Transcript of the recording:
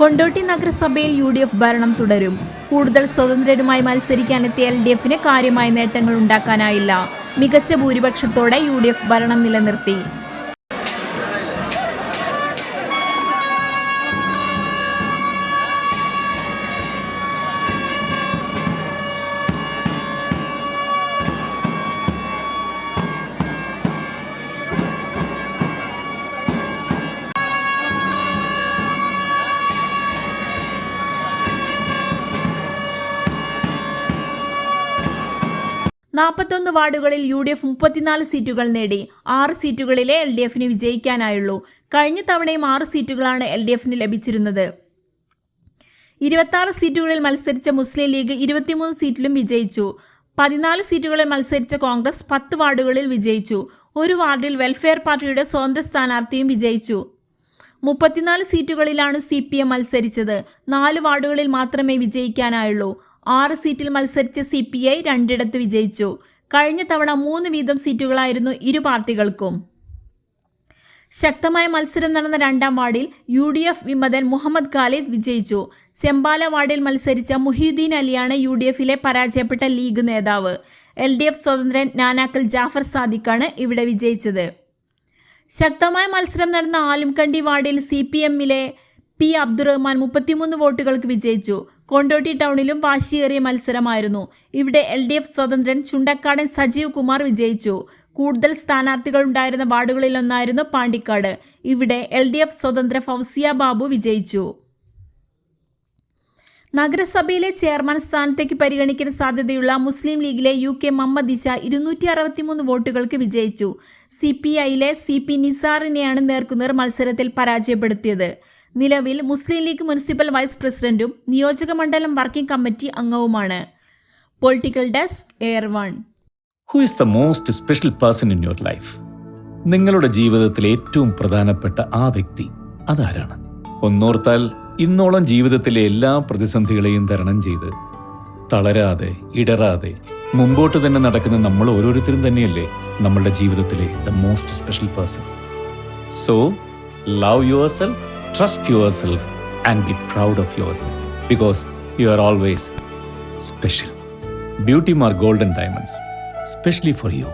കൊണ്ടോട്ടി നഗരസഭയിൽ U D F ഭരണം തുടരും. കൂടുതൽ സ്വതന്ത്രരുമായി മത്സരിക്കാനെത്തിയ എൽ ഡി എഫിന് കാര്യമായ നേട്ടങ്ങൾ ഉണ്ടാക്കാനായില്ല. മികച്ച ഭൂരിപക്ഷത്തോടെ യു ഡി എഫ് ഭരണം നിലനിർത്തി. നാൽപ്പത്തൊന്ന് വാർഡുകളിൽ യു ഡി എഫ് മുപ്പത്തിനാല് സീറ്റുകൾ നേടി ആറ് സീറ്റുകളിലെ എൽ ഡി എഫിന് വിജയിക്കാനായുള്ളൂ. കഴിഞ്ഞ തവണയും ആറ് സീറ്റുകളാണ് എൽ ഡി എഫിന് ലഭിച്ചിരുന്നത്. ഇരുപത്തി സീറ്റുകളിൽ മത്സരിച്ച മുസ്ലിം ലീഗ് ഇരുപത്തിമൂന്ന് സീറ്റിലും വിജയിച്ചു. പതിനാല് സീറ്റുകളിൽ മത്സരിച്ച കോൺഗ്രസ് പത്ത് വാർഡുകളിൽ വിജയിച്ചു. ഒരു വാർഡിൽ വെൽഫെയർ പാർട്ടിയുടെ സ്വതന്ത്ര സ്ഥാനാർത്ഥിയും വിജയിച്ചു. മുപ്പത്തിനാല് സീറ്റുകളിലാണ് സി പി എം മത്സരിച്ചത്. നാല് വാർഡുകളിൽ മാത്രമേ വിജയിക്കാനായുള്ളൂ. ആറ് സീറ്റിൽ മത്സരിച്ച സി പി ഐ രണ്ടിടത്ത് വിജയിച്ചു. കഴിഞ്ഞ തവണ മൂന്ന് വീതം സീറ്റുകളായിരുന്നു ഇരു പാർട്ടികൾക്കും. ശക്തമായ മത്സരം നടന്ന രണ്ടാം വാർഡിൽ യു ഡി എഫ് വിമതൻ മുഹമ്മദ് ഖാലിദ് വിജയിച്ചു. ചെമ്പാല വാർഡിൽ മത്സരിച്ച മുഹിയുദ്ദീൻ അലിയാണ് യു ഡി എഫിലെ പരാജയപ്പെട്ട ലീഗ് നേതാവ്. എൽ ഡി എഫ് സ്വതന്ത്രൻ നാനാക്കൽ ജാഫർ സാദിഖാണ് ഇവിടെ വിജയിച്ചത്. ശക്തമായ മത്സരം നടന്ന ആലുംകണ്ടി വാർഡിൽ സി പി എമ്മിലെ പി അബ്ദുറഹ്മാൻ മുപ്പത്തിമൂന്ന് വോട്ടുകൾക്ക് വിജയിച്ചു. കൊണ്ടോട്ടി ടൗണിലും വാശിയേറിയ മത്സരമായിരുന്നു. ഇവിടെ എൽ ഡി എഫ് സ്വതന്ത്രൻ ചുണ്ടക്കാടൻ സജീവ് കുമാർ വിജയിച്ചു. കൂടുതൽ സ്ഥാനാർത്ഥികൾ ഉണ്ടായിരുന്ന വാർഡുകളിലൊന്നായിരുന്നു പാണ്ടിക്കാട്. ഇവിടെ എൽ ഡി എഫ് സ്വതന്ത്ര ഫൗസിയ ബാബു വിജയിച്ചു. നഗരസഭയിലെ ചെയർമാൻ സ്ഥാനത്തേക്ക് പരിഗണിക്കാൻ സാധ്യതയുള്ള മുസ്ലിം ലീഗിലെ യു കെ മമ്മദ് ഇഷ ഇരുന്നൂറ്റി അറുപത്തിമൂന്ന് വോട്ടുകൾക്ക് വിജയിച്ചു. സി പി ഐയിലെ സി പി നിസാറിനെയാണ് നേർക്കുനേർ മത്സരത്തിൽ പരാജയപ്പെടുത്തിയത്. നിലവിൽ മുസ്ലിം ലീഗ് മുനിസിപ്പൽ വൈസ് പ്രസിഡന്റും നിയോജക മണ്ഡലം working committee അംഗവുമാണ്. Political desk air one. Who is the most special person in your life നിങ്ങളുടെ ജീവിതത്തിൽ ഏറ്റവും പ്രധാനപ്പെട്ട ആ വ്യക്തി അതാരാണ്? ഒന്നോർത്താൽ ഇന്നോളം ജീവിതത്തിലെ എല്ലാ പ്രതിസന്ധികളെയും തരണം ചെയ്ത് തളരാതെ ഇടറാതെ മുമ്പോട്ട് തന്നെ നടക്കുന്ന നമ്മൾ ഓരോരുത്തരും തന്നെയല്ലേ നമ്മളുടെ ജീവിതത്തിലെ the most special person so love yourself trust yourself and be proud of yourself because you are always special. Beauty more golden diamonds, especially for you.